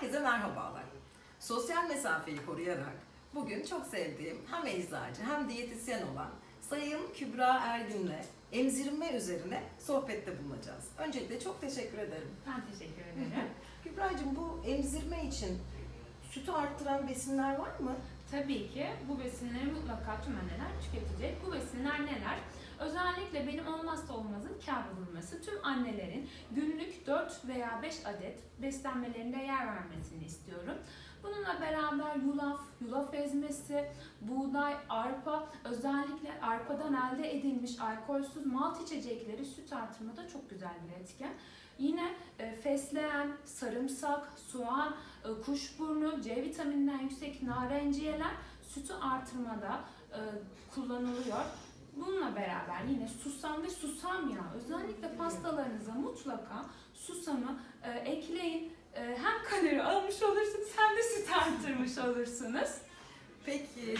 Herkese merhabalar. Sosyal mesafeyi koruyarak bugün çok sevdiğim hem eczacı hem diyetisyen olan Sayın Kübra Ergin'le emzirme üzerine sohbette bulunacağız. Öncelikle çok teşekkür ederim. Ben teşekkür ederim. Kübra'cığım bu emzirme için sütü arttıran besinler var mı? Tabii ki bu besinleri mutlaka tüm anneler tüketecek. Bu besinler neler? Özellikle benim olmazsa olmazım kavrulması. Tüm annelerin günlük 4 veya 5 adet beslenmelerinde yer vermesini istiyorum. Bununla beraber yulaf, yulaf ezmesi, buğday, arpa, özellikle arpadan elde edilmiş alkolsüz malt içecekleri süt artırmada çok güzel bir etken. Yine e, fesleğen, sarımsak, soğan, e, kuşburnu, C vitamininden yüksek narenciyeler sütü artırmada e, kullanılıyor. Bununla beraber yine susam ve susam yağı özellikle pastalarınıza mutlaka susamı ekleyin. Hem kalori almış olursunuz hem de süt artırmış olursunuz. Peki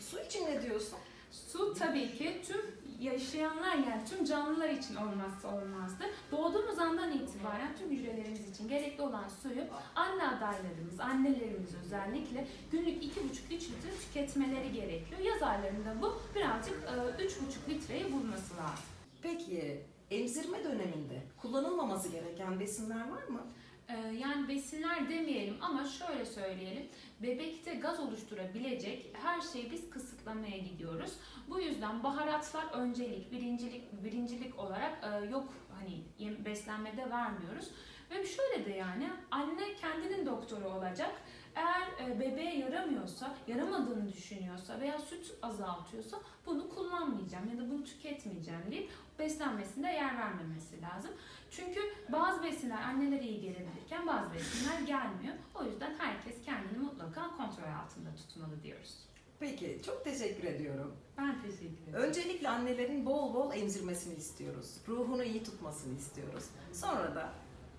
su için ne diyorsun? Su tabii ki tüm yaşayanlar yani tüm canlılar için olmazsa olmazdır. Doğduğumuz andan itibaren tüm hücrelerimiz için gerekli olan suyu anne adaylarımız, annelerimiz özellikle günlük 2,5-3 litre tüketmeleri gerekiyor. Yaz aylarında bu birazcık e, 3,5 litreyi bulması lazım. Peki emzirme döneminde kullanılmaması gereken besinler var mı? Ee, Yani besinler demeyelim ama şöyle söyleyelim. Bebekte gaz oluşturabilecek her şeyi biz kısıtlamaya gidiyoruz. Bu yüzden baharatlar öncelik, birincilik, birincilik olarak e, yok hani beslenmede vermiyoruz. Ve şöyle de yani anne kendinin doktoru olacak. Eğer e, bebeğe yaramıyorsa, yaramadığını düşünüyorsa veya süt azaltıyorsa bunu kullanmayacağım ya da bunu tüketmeyeceğim deyip beslenmesinde yer vermemesi lazım. Çünkü bazı besinler annelere iyi gelebilirken bazı besinler gelmiyor. O yüzden herkes kendini mutlaka kontrol altında tutmalı diyoruz. Peki çok teşekkür ediyorum. Ben teşekkür ederim. Öncelikle annelerin bol bol emzirmesini istiyoruz. Ruhunu iyi tutmasını istiyoruz. Sonra da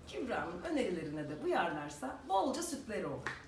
Kübra'nın önerilerine de uyarlarsa bolca sütleri olur.